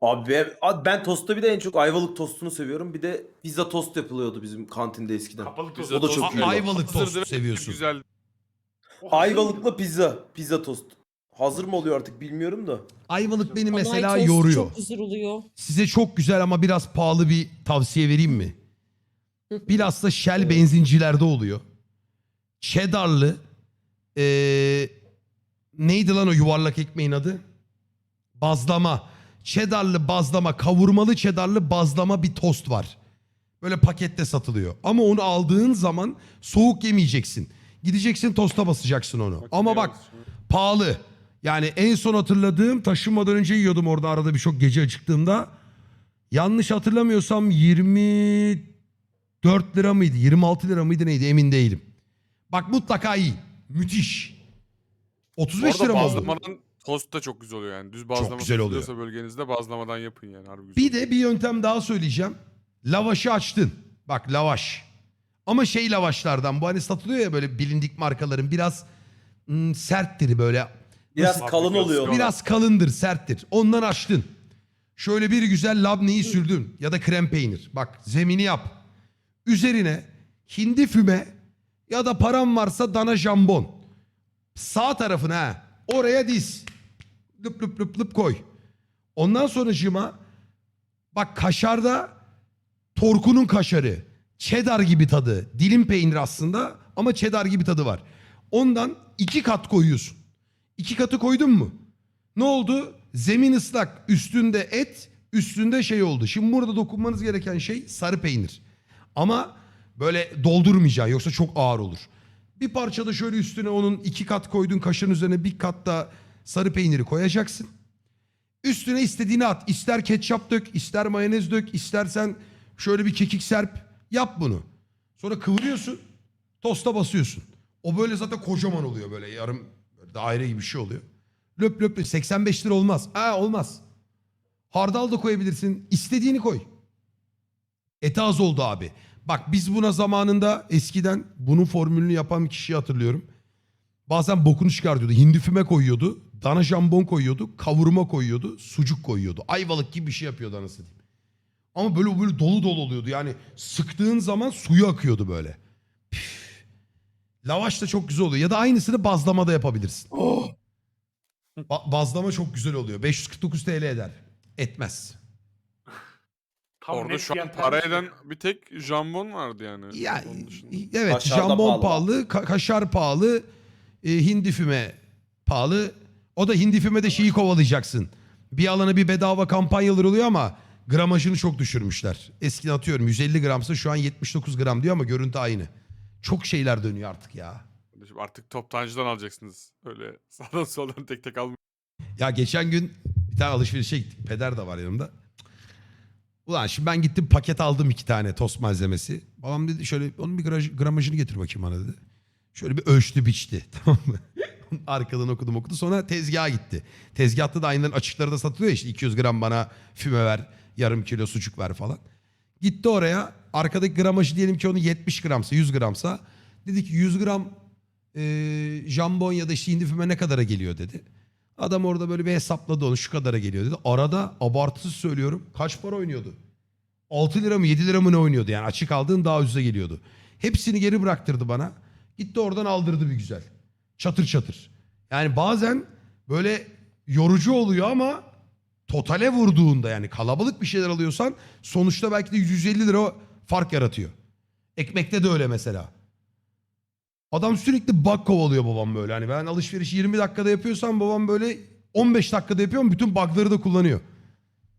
Abi ben, abi ben tostta bir de en çok ayvalık tostunu seviyorum. Bir de pizza tost yapılıyordu bizim kantinde eskiden. Kapalı tost. O da çok iyi. Ayvalık Hazırdı tostu ve seviyorsun. Güzel. O hazır mı? Ayvalıklı pizza. Pizza tost. Hazır mı oluyor artık bilmiyorum da. Ayvalık beni mesela tostu yoruyor. Çok güzel oluyor. Size çok güzel ama biraz pahalı bir tavsiye vereyim mi? Bilhassa Shell benzincilerde oluyor. Cheddarlı eee, neydi lan o yuvarlak ekmeğin adı? Bazlama. Cheddarlı bazlama, kavurmalı cheddarlı bazlama bir tost var. Böyle pakette satılıyor. Ama onu aldığın zaman soğuk yemeyeceksin. Gideceksin tosta basacaksın onu. Ama bak pahalı. Yani en son hatırladığım taşınmadan önce yiyordum orada arada birçok gece acıktığımda. Yanlış hatırlamıyorsam 24 lira mıydı 26 lira mıydı neydi emin değilim. Bak mutlaka iyi. Müthiş. 35 Orada lira mı oldu? Tost da çok güzel oluyor yani. Düz bazlama güzel oluyor. satılıyorsa bölgenizde bazlamadan yapın yani. Harbi güzel. Bir de bir yöntem daha söyleyeceğim. Lavaşı açtın. Bak lavaş. Ama şey lavaşlardan bu hani satılıyor ya böyle bilindik markaların biraz hmm, serttir böyle. Biraz Nasıl- kalın oluyor. Biraz kalındır, serttir. Ondan açtın. Şöyle bir güzel labneyi sürdün ya da krem peynir. Bak zemini yap. Üzerine hindi füme ya da param varsa dana jambon. Sağ tarafına ha. Oraya diz. Lıp lıp lıp lıp koy. Ondan sonracığıma bak kaşarda torkunun kaşarı. Cheddar gibi tadı. Dilim peynir aslında ama cheddar gibi tadı var. Ondan iki kat koyuyorsun. İki katı koydun mu? Ne oldu? Zemin ıslak, üstünde et, üstünde şey oldu. Şimdi burada dokunmanız gereken şey sarı peynir. Ama böyle doldurmayacaksın yoksa çok ağır olur. Bir parça da şöyle üstüne onun iki kat koyduğun kaşığın üzerine bir kat da sarı peyniri koyacaksın. Üstüne istediğini at. İster ketçap dök, ister mayonez dök, istersen şöyle bir kekik serp. Yap bunu. Sonra kıvırıyorsun, tosta basıyorsun. O böyle zaten kocaman oluyor böyle yarım daire gibi bir şey oluyor. Löp löp löp. 85 lira olmaz. Ha olmaz. Hardal da koyabilirsin. İstediğini koy. Eti az oldu abi. Bak biz buna zamanında eskiden bunun formülünü yapan bir kişiyi hatırlıyorum. Bazen bokunu çıkartıyordu. Hindi füme koyuyordu. Dana jambon koyuyordu. Kavurma koyuyordu. Sucuk koyuyordu. Ayvalık gibi bir şey yapıyordu anasını diyeyim. Ama böyle böyle dolu dolu oluyordu. Yani sıktığın zaman suyu akıyordu böyle. Püf. Lavaş da çok güzel oluyor. Ya da aynısını bazlamada yapabilirsin. Ba- bazlama çok güzel oluyor. 549 TL eder. Etmez. Tam Orada net şu an fiyat para eden bir tek jambon vardı yani. Ya Onun dışında. evet Kaşar da jambon pahalı, pahalı. ka- kaşar pahalı, e, hindi füme pahalı. O da hindi fümede şeyi kovalayacaksın. Bir alana bir bedava kampanyalar oluyor ama gramajını çok düşürmüşler. Eskiden atıyorum 150 gramsa şu an 79 gram diyor ama görüntü aynı. Çok şeyler dönüyor artık ya. Şimdi Artık toptancıdan alacaksınız. Öyle sağdan soldan tek tek almayın. Ya geçen gün bir tane alışverişe gittik. Peder de var yanımda. Ulan şimdi ben gittim paket aldım iki tane tost malzemesi. Babam dedi şöyle onun bir gramajını getir bakayım bana dedi. Şöyle bir ölçtü biçti tamam mı? Arkadan okudum okudu sonra tezgaha gitti. Tezgahta da aynıların açıkları da satılıyor işte 200 gram bana füme ver yarım kilo sucuk ver falan. Gitti oraya arkadaki gramajı diyelim ki onu 70 gramsa 100 gramsa dedi ki 100 gram e, jambon ya da işte hindi füme ne kadara geliyor dedi. Adam orada böyle bir hesapladı onu şu kadara geliyor dedi. Arada abartısız söylüyorum kaç para oynuyordu? 6 lira mı 7 lira mı ne oynuyordu yani açık aldığın daha ucuza geliyordu. Hepsini geri bıraktırdı bana. Gitti oradan aldırdı bir güzel. Çatır çatır. Yani bazen böyle yorucu oluyor ama totale vurduğunda yani kalabalık bir şeyler alıyorsan sonuçta belki de 150 lira fark yaratıyor. Ekmekte de öyle mesela. Adam sürekli bug kovalıyor babam böyle. Hani ben alışverişi 20 dakikada yapıyorsam babam böyle 15 dakikada yapıyor ama bütün bug'ları da kullanıyor.